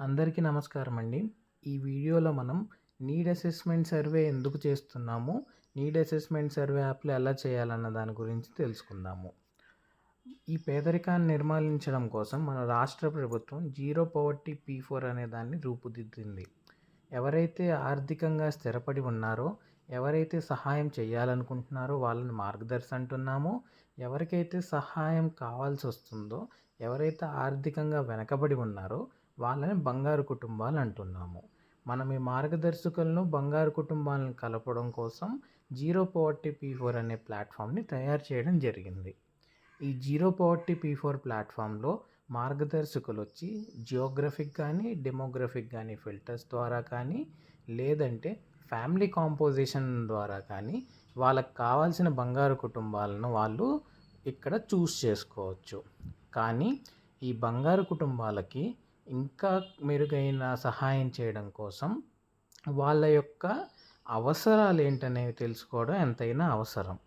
అందరికీ నమస్కారం అండి ఈ వీడియోలో మనం నీడ్ అసెస్మెంట్ సర్వే ఎందుకు చేస్తున్నాము? నీడ్ అసెస్మెంట్ సర్వే యాప్లో ఎలా చేయాలన్న దాని గురించి తెలుసుకుందాము. ఈ పేదరికాన్ని నిర్మూలించడం కోసం మన రాష్ట్ర ప్రభుత్వం జీరో పవర్టీ పీ ఫోర్ అనే దాన్ని రూపుదిద్దింది. ఎవరైతే ఆర్థికంగా స్థిరపడి ఉన్నారో ఎవరైతే సహాయం చేయాలనుకుంటున్నారో వాళ్ళని మార్గదర్శి అంటున్నామో ఎవరికైతే సహాయం కావాల్సి వస్తుందో ఎవరైతే ఆర్థికంగా వెనకబడి ఉన్నారో వాళ్ళని బంగారు కుటుంబాలు అంటున్నాము. మనం ఈ మార్గదర్శకులను బంగారు కుటుంబాలను కలపడం కోసం జీరో పవర్టీ పీ ఫోర్ అనే ప్లాట్ఫామ్ని తయారు చేయడం జరిగింది. ఈ జీరో పవర్టీ పీ ఫోర్ ప్లాట్ఫామ్లో మార్గదర్శకులు వచ్చి జియోగ్రఫిక్ కానీ డెమోగ్రఫిక్ కానీ ఫిల్టర్స్ ద్వారా కానీ లేదంటే ఫ్యామిలీ కాంపోజిషన్ ద్వారా కానీ వాళ్ళకి కావాల్సిన బంగారు కుటుంబాలను వాళ్ళు ఇక్కడ చూస్ చేసుకోవచ్చు. కానీ ఈ బంగారు కుటుంబాలకి ఇంకా మెరుగైన సహాయం చేయడం కోసం వాళ్ళ యొక్క అవసరాలు ఏంటనేవి తెలుసుకోవడం ఎంతైనా అవసరం.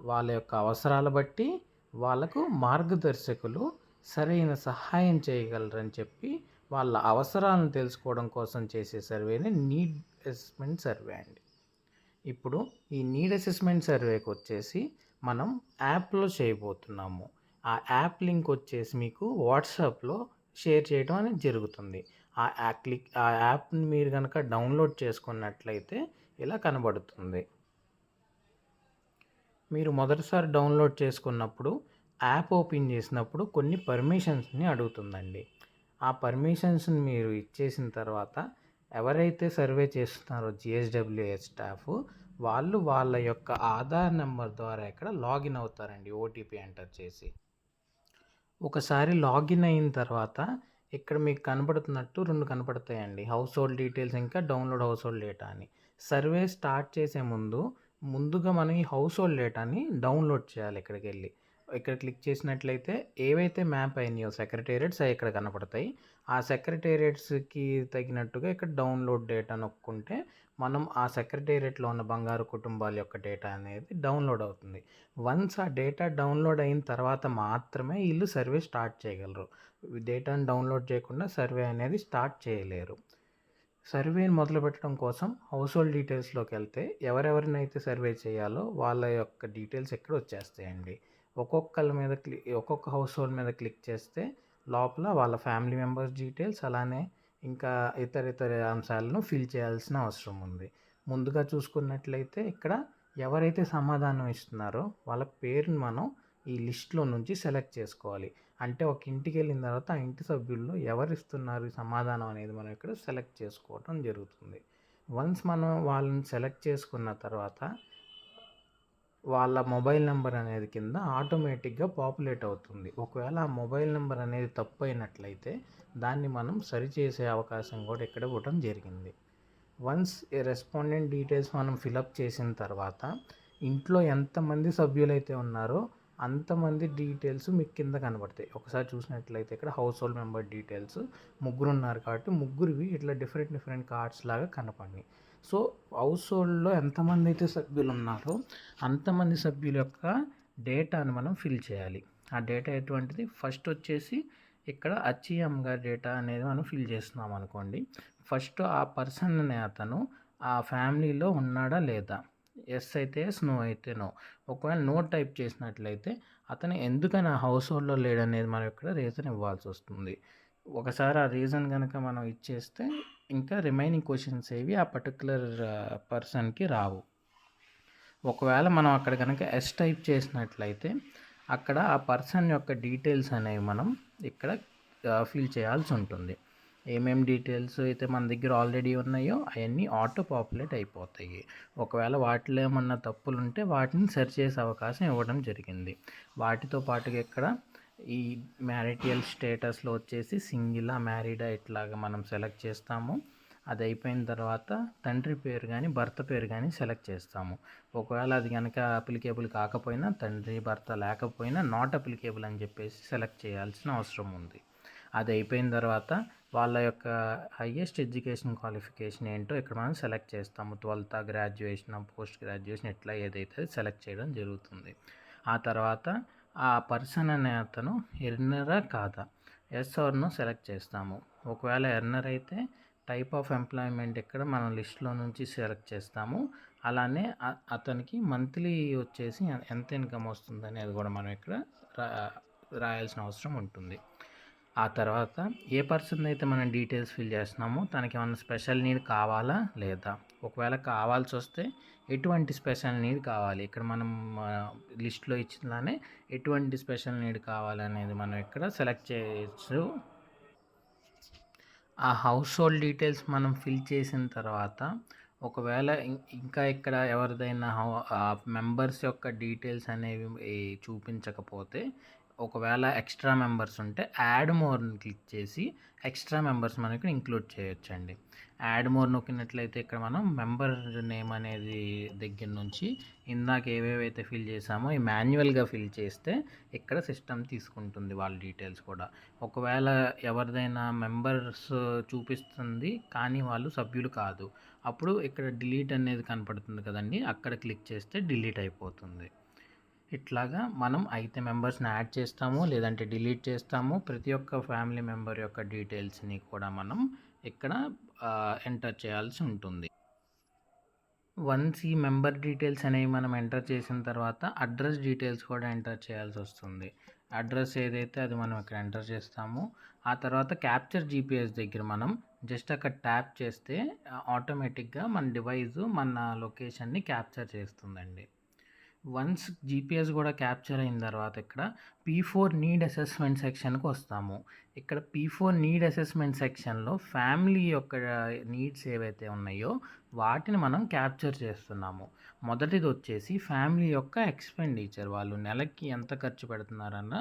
వాళ్ళ యొక్క అవసరాల బట్టి వాళ్ళకు మార్గదర్శకులు సరైన సహాయం చేయగలరని చెప్పి వాళ్ళ అవసరాలను తెలుసుకోవడం కోసం చేసే సర్వేని నీడ్ అసెస్మెంట్ సర్వే అండి. ఇప్పుడు ఈ నీడ్ అసెస్మెంట్ సర్వేకి వచ్చేసి మనం యాప్లో చేయబోతున్నాము. ఆ యాప్ లింక్ వచ్చేసి మీకు వాట్సాప్లో షేర్ చేయడం అనేది జరుగుతుంది. ఆ యాప్ క్లిక్ ఆ యాప్ని మీరు కనుక డౌన్లోడ్ చేసుకున్నట్లయితే ఇలా కనబడుతుంది. మీరు మొదటిసారి డౌన్లోడ్ చేసుకున్నప్పుడు యాప్ ఓపెన్ చేసినప్పుడు కొన్ని పర్మిషన్స్ని అడుగుతుందండి. ఆ పర్మిషన్స్ని మీరు ఇచ్చేసిన తర్వాత ఎవరైతే సర్వే చేస్తున్నారో జిఎస్డబ్ల్యూఎస్ స్టాఫ్ వాళ్ళు వాళ్ళ యొక్క ఆధార్ నెంబర్ ద్వారా ఇక్కడ లాగిన్ అవుతారండి ఓటీపీ ఎంటర్ చేసి. ఒకసారి లాగిన్ అయిన తర్వాత ఇక్కడ మీకు కనపడుతున్నట్టు రెండు కనపడతాయండి హౌస్ హోల్డ్ డీటెయిల్స్ ఇంకా డౌన్లోడ్ హౌస్ హోల్డ్ డేటా అని. సర్వే స్టార్ట్ చేసే ముందు ముందుగా మనం ఈ హౌస్ హోల్డ్ డేటాని డౌన్లోడ్ చేయాలి ఇక్కడికి వెళ్ళి ఇక్కడ క్లిక్ చేసినట్లయితే ఏవైతే మ్యాప్ అయినాయో సెక్రటేరియట్స్ అవి ఇక్కడ కనపడతాయి. ఆ సెక్రటేరియట్స్కి తగినట్టుగా ఇక్కడ డౌన్లోడ్ డేటా నొక్కుంటే మనం ఆ సెక్రటేరియట్లో ఉన్న బంగారు కుటుంబాల యొక్క డేటా అనేది డౌన్లోడ్ అవుతుంది. వన్స్ ఆ డేటా డౌన్లోడ్ అయిన తర్వాత మాత్రమే వీళ్ళు సర్వే స్టార్ట్ చేయగలరు. డేటాను డౌన్లోడ్ చేయకుండా సర్వే అనేది స్టార్ట్ చేయలేరు. సర్వేని మొదలు పెట్టడం కోసం హౌస్ హోల్డ్ డీటెయిల్స్లోకి వెళ్తే ఎవరెవరినైతే సర్వే చేయాలో వాళ్ళ యొక్క డీటెయిల్స్ ఎక్కడ వచ్చేస్తాయండి? ఒక్కొక్కళ్ళ మీద క్లిక్ ఒక్కొక్క హౌస్ హోల్డ్ మీద క్లిక్ చేస్తే లోపల వాళ్ళ ఫ్యామిలీ మెంబర్స్ డీటెయిల్స్ అలానే ఇంకా ఇతర ఇతర అంశాలను ఫిల్ చేయాల్సిన అవసరం ఉంది. ముందుగా చూసుకున్నట్లయితే ఇక్కడ ఎవరైతే సమాధానం ఇస్తున్నారో వాళ్ళ పేరుని మనం ఈ లిస్ట్లో నుంచి సెలెక్ట్ చేసుకోవాలి. అంటే ఒక ఇంటికి వెళ్ళిన తర్వాత ఆ ఇంటి సభ్యుల్లో ఎవరు ఇస్తున్నారు? సమాధానం అనేది మనం ఇక్కడ సెలెక్ట్ చేసుకోవటం జరుగుతుంది. వన్స్ మనం వాళ్ళని సెలెక్ట్ చేసుకున్న తర్వాత వాళ్ళ మొబైల్ నెంబర్ అనేది కింద ఆటోమేటిక్గా పాపులేట్ అవుతుంది. ఒకవేళ ఆ మొబైల్ నెంబర్ అనేది తప్పు అయినట్లయితే దాన్ని మనం సరిచేసే అవకాశం కూడా ఇక్కడ ఇవ్వడం జరిగింది. వన్స్ రెస్పాండెంట్ డీటెయిల్స్ మనం ఫిలప్ చేసిన తర్వాత ఇంట్లో ఎంతమంది సభ్యులైతే ఉన్నారో అంతమంది డీటెయిల్స్ మీకు కింద కనబడతాయి. ఒకసారి చూసినట్లయితే ఇక్కడ హౌస్ హోల్డ్ మెంబర్ డీటెయిల్స్ ముగ్గురు ఉన్నారు కాబట్టి ముగ్గురివి ఇట్లా డిఫరెంట్ డిఫరెంట్ కార్డ్స్ లాగా కనపడినాయి. సో హౌస్ హోల్డ్లో ఎంతమంది అయితే సభ్యులు ఉన్నారో అంతమంది సభ్యుల యొక్క డేటాను మనం ఫిల్ చేయాలి. ఆ డేటా ఎటువంటిది? ఫస్ట్ వచ్చేసి ఇక్కడ అచ్చిఎం గారి డేటా అనేది మనం ఫిల్ చేస్తున్నాం అనుకోండి. ఫస్ట్ ఆ పర్సన్ అనే అతను ఆ ఫ్యామిలీలో ఉన్నాడా లేదా? ఎస్ అయితే ఎస్ నో అయితే నో ఒకవేళ నో టైప్ చేసినట్లయితే అతను ఎందుకని ఆ హౌస్ హోల్డ్లో లేడనేది మనం ఇక్కడ రీజన్ ఇవ్వాల్సి వస్తుంది. ఒకసారి ఆ రీజన్ కనుక మనం ఇచ్చేస్తే ఇంకా రిమైనింగ్ క్వశ్చన్స్ ఏవి ఆ పర్టికులర్ పర్సన్కి రావు. ఒకవేళ మనం అక్కడ కనుక ఎస్ టైప్ చేసినట్లయితే అక్కడ ఆ పర్సన్ యొక్క డీటెయిల్స్ అనేవి మనం ఇక్కడ ఫిల్ చేయాల్సి ఉంటుంది. ఏమేం డీటెయిల్స్ అయితే మన దగ్గర ఆల్రెడీ ఉన్నాయో అవన్నీ ఆటో పాపులేట్ అయిపోతాయి. ఒకవేళ వాటిలో ఏమన్నా తప్పులు ఉంటే వాటిని సెర్చ్ చేసే అవకాశం ఇవ్వడం జరిగింది. వాటితో పాటుగా ఇక్కడ ఈ మ్యారిటియల్ స్టేటస్లో వచ్చేసి సింగిలా మ్యారీడా ఇట్లాగా మనం సెలెక్ట్ చేస్తాము. అది అయిపోయిన తర్వాత తండ్రి పేరు కానీ భర్త పేరు కానీ సెలెక్ట్ చేస్తాము. ఒకవేళ అది కనుక అప్లికేబుల్ కాకపోయినా తండ్రి భర్త లేకపోయినా నాట్ అప్లికేబుల్ అని చెప్పేసి సెలెక్ట్ చేయాల్సిన అవసరం ఉంది. అది అయిపోయిన తర్వాత వాళ్ళ యొక్క హయ్యెస్ట్ ఎడ్యుకేషన్ క్వాలిఫికేషన్ ఏంటో ఇక్కడ మనం సెలెక్ట్ చేస్తాము. ట్వెల్త్ గ్రాడ్యుయేషన్ పోస్ట్ గ్రాడ్యుయేషన్ ఎట్లా ఏదైతే సెలెక్ట్ చేయడం జరుగుతుంది. ఆ తర్వాత ఆ పర్సన్ అనే అతను ఎర్నరా కాదా? ఎస్ ఆర్ను సెలెక్ట్ చేస్తాము. ఒకవేళ ఎర్నర్ అయితే టైప్ ఆఫ్ ఎంప్లాయ్మెంట్ ఇక్కడ మనం లిస్ట్లో నుంచి సెలెక్ట్ చేస్తాము. అలానే అతనికి మంత్లీ వచ్చేసి ఎంత ఇన్కమ్ వస్తుంది అనేది కూడా మనం ఇక్కడ రా రాయాల్సిన అవసరం ఉంటుంది. ఆ తర్వాత ఏ పర్సన్ అయితే మనం డీటెయిల్స్ ఫిల్ చేస్తున్నామో తనకి ఏమైనా స్పెషల్ నీడ్ కావాలా లేదా? ఒకవేళ కావాల్సి వస్తే ఎటువంటి స్పెషల్ నీడ్ కావాలి? ఇక్కడ మనం లిస్ట్లో ఇచ్చినలానే ఎటువంటి స్పెషల్ నీడ్ కావాలనేది మనం ఇక్కడ సెలెక్ట్ చేయొచ్చు. ఆ హౌస్ హోల్డ్ డీటెయిల్స్ మనం ఫిల్ చేసిన తర్వాత ఒకవేళ ఇంకా ఇక్కడ ఎవరిదైనా మెంబర్స్ యొక్క డీటెయిల్స్ అనేవి చూపించకపోతే ఒకవేళ ఎక్స్ట్రా మెంబర్స్ ఉంటే యాడ్ మోర్ని క్లిక్ చేసి ఎక్స్ట్రా మెంబర్స్ మనకి ఇక్కడ ఇంక్లూడ్ చేయొచ్చండి. యాడ్ మోర్ నొక్కినట్లయితే ఇక్కడ మనం మెంబర్ నేమ్ అనేది దగ్గర నుంచి ఇందాక ఏవేవైతే ఫిల్ చేసామో ఈ మాన్యువల్గా ఫిల్ చేస్తే ఇక్కడ సిస్టమ్ తీసుకుంటుంది వాళ్ళ డీటెయిల్స్ కూడా. ఒకవేళ ఎవరిదైనా మెంబర్స్ చూపిస్తుంది కానీ వాళ్ళు సభ్యులు కాదు. అప్పుడు ఇక్కడ డిలీట్ అనేది కనపడుతుంది కదండి. అక్కడ క్లిక్ చేస్తే డిలీట్ అయిపోతుంది. ఇట్లాగా మనం అయితే మెంబర్స్ని యాడ్ చేస్తాము లేదంటే డిలీట్ చేస్తాము. ప్రతి ఒక్క ఫ్యామిలీ మెంబర్ యొక్క డీటెయిల్స్ని కూడా మనం ఇక్కడ ఎంటర్ చేయాల్సి ఉంటుంది. వన్స్ ఈ మెంబర్ డీటెయిల్స్ అనేవి మనం ఎంటర్ చేసిన తర్వాత అడ్రస్ డీటెయిల్స్ కూడా ఎంటర్ చేయాల్సి వస్తుంది. అడ్రస్ ఏదైతే అది మనం ఇక్కడ ఎంటర్ చేస్తాము ఆ తర్వాత క్యాప్చర్ జీపీఎస్ దగ్గర మనం జస్ట్ అక్కడ ట్యాప్ చేస్తే ఆటోమేటిక్గా మన డివైస్ మన లొకేషన్ని క్యాప్చర్ చేస్తుందండి. వన్స్ జీపీఎస్ కూడా క్యాప్చర్ అయిన తర్వాత ఇక్కడ పీ ఫోర్ నీడ్ అసెస్మెంట్ సెక్షన్కి వస్తాము. ఇక్కడ పీ ఫోర్ నీడ్ అసెస్మెంట్ సెక్షన్లో ఫ్యామిలీ యొక్క నీడ్స్ ఏవైతే ఉన్నాయో వాటిని మనం క్యాప్చర్ చేస్తున్నాము. మొదటిది వచ్చేసి ఫ్యామిలీ యొక్క ఎక్స్పెండిచర్ వాళ్ళు నెలకి ఎంత ఖర్చు పెడుతున్నారన్న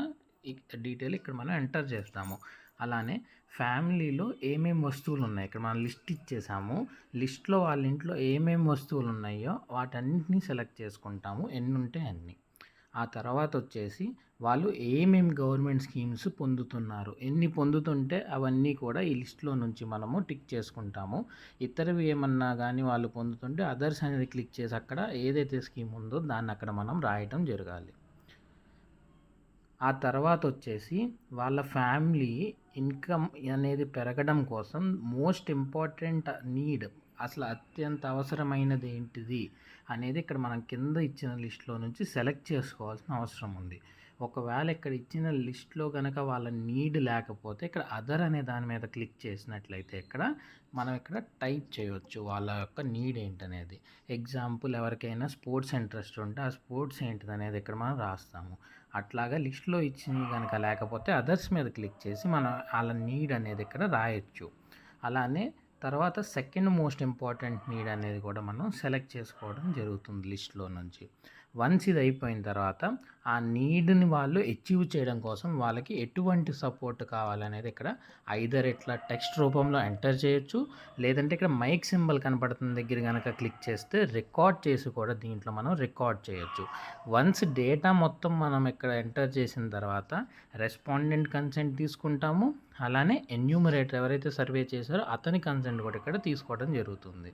డీటెయిల్ ఇక్కడ మనం ఎంటర్ చేస్తాము. అలానే ఫ్యామిలీలో ఏమేమి వస్తువులు ఉన్నాయి ఇక్కడ మనం లిస్ట్ ఇచ్చేసాము. లిస్ట్లో వాళ్ళ ఇంట్లో ఏమేమి వస్తువులు ఉన్నాయో వాటన్నిటిని సెలెక్ట్ చేసుకుంటాము. ఎన్ని ఉంటే అన్ని. ఆ తర్వాత వచ్చేసి వాళ్ళు ఏమేమి గవర్నమెంట్ స్కీమ్స్ పొందుతున్నారు? ఎన్ని పొందుతుంటే అవన్నీ కూడా ఈ లిస్ట్లో నుంచి మనము టిక్ చేసుకుంటాము. ఇతరవి ఏమన్నా కానీ వాళ్ళు పొందుతుంటే అదర్స్ అనేది క్లిక్ చేసి అక్కడ ఏదైతే స్కీమ్ ఉందో దాన్ని అక్కడ మనం రాయటం జరగాలి. ఆ తర్వాత వచ్చేసి వాళ్ళ ఫ్యామిలీ ఇన్కమ్ అనేది పెరగడం కోసం మోస్ట్ ఇంపార్టెంట్ నీడ్ అసలు అత్యంత అవసరమైనది ఏంటిది అనేది ఇక్కడ మనం కింద ఇచ్చిన లిస్ట్లో నుంచి సెలెక్ట్ చేసుకోవాల్సిన అవసరం ఉంది. ఒకవేళ ఇక్కడ ఇచ్చిన లిస్ట్లో కనుక వాళ్ళ నీడ్ లేకపోతే ఇక్కడ అదర్ అనే దాని మీద క్లిక్ చేసినట్లయితే ఇక్కడ మనం ఇక్కడ టైప్ చేయవచ్చు వాళ్ళ యొక్క నీడ్ ఏంటనేది. ఎగ్జాంపుల్ ఎవరికైనా స్పోర్ట్స్ ఇంట్రెస్ట్ ఉంటే ఆ స్పోర్ట్స్ ఏంటిది అనేది ఇక్కడ మనం రాస్తాము. అట్లాగా లిస్ట్లో ఇచ్చినవి కనుక లేకపోతే అదర్స్ మీద క్లిక్ చేసి మనం వాళ్ళ నీడ్ అనేది ఇక్కడ రాయొచ్చు. అలానే తర్వాత సెకండ్ మోస్ట్ ఇంపార్టెంట్ నీడ్ అనేది కూడా మనం సెలెక్ట్ చేసుకోవడం జరుగుతుంది లిస్ట్లో నుంచి. వన్స్ ఇది అయిపోయిన తర్వాత ఆ నీడ్ని వాళ్ళు అచీవ్ చేయడం కోసం వాళ్ళకి ఎటువంటి సపోర్ట్ కావాలనేది ఇక్కడ ఐదర్ ఇట్లా టెక్స్ట్ రూపంలో ఎంటర్ చేయొచ్చు లేదంటే ఇక్కడ మైక్ సింబల్ కనపడుతున్న దగ్గర కనుక క్లిక్ చేస్తే రికార్డ్ చేసి కూడా దీంట్లో మనం రికార్డ్ చేయొచ్చు. వన్స్ డేటా మొత్తం మనం ఇక్కడ ఎంటర్ చేసిన తర్వాత రెస్పాండెంట్ కన్సెంట్ తీసుకుంటాము అలానే ఎన్యూమరేటర్ ఎవరైతే సర్వే చేశారో అతని కన్సెంట్ కూడా ఇక్కడ తీసుకోవడం జరుగుతుంది.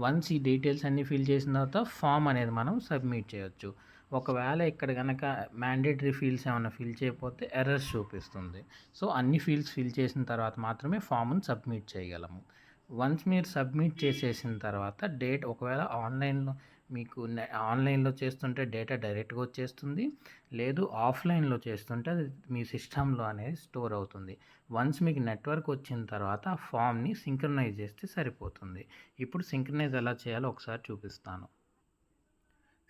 వన్స్ ఈ డీటెయిల్స్ అన్నీ ఫిల్ చేసిన తర్వాత ఫామ్ అనేది మనం సబ్మిట్ చేయొచ్చు. ఒకవేళ ఇక్కడ కనుక మ్యాండేటరీ ఫీల్డ్స్ ఏమైనా ఫిల్ చేయకపోతే ఎర్రర్స్ చూపిస్తుంది. సో అన్ని ఫీల్డ్స్ ఫిల్ చేసిన తర్వాత మాత్రమే ఫామ్ని సబ్మిట్ చేయగలము. వన్స్ మీరు సబ్మిట్ చేసేసిన తర్వాత డేట్ ఒకవేళ ఆన్లైన్లో మీకు ఆన్లైన్లో చేస్తుంటే డేటా డైరెక్ట్గా వచ్చేస్తుంది. లేదు ఆఫ్లైన్లో చేస్తుంటే అది మీ సిస్టంలో అనేది స్టోర్ అవుతుంది. వన్స్ మీకు నెట్వర్క్ వచ్చిన తర్వాత ఆ ఫామ్ని సింక్రనైజ్ చేస్తే సరిపోతుంది. ఇప్పుడు సింక్రనైజ్ ఎలా చేయాలో ఒకసారి చూపిస్తాను.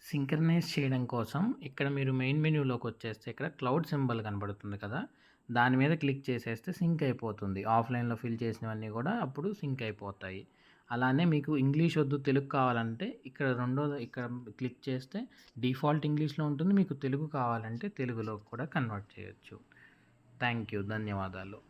సింక్రనైజ్ చేయడం కోసం ఇక్కడ మీరు మెయిన్ మెన్యూలోకి వచ్చేస్తే ఇక్కడ క్లౌడ్ సింబల్ కనబడుతుంది కదా. దాని మీద క్లిక్ చేసేస్తే సింక్ అయిపోతుంది. ఆఫ్లైన్లో ఫిల్ చేసినవన్నీ కూడా అప్పుడు సింక్ అయిపోతాయి. అలానే మీకు ఇంగ్లీష్ వద్దు తెలుగు కావాలంటే ఇక్కడ రెండో ఇక్కడ క్లిక్ చేస్తే డిఫాల్ట్ ఇంగ్లీష్లో ఉంటుంది. మీకు తెలుగు కావాలంటే తెలుగులో కూడా కన్వర్ట్ చేయొచ్చు. థ్యాంక్ యూ ధన్యవాదాలు.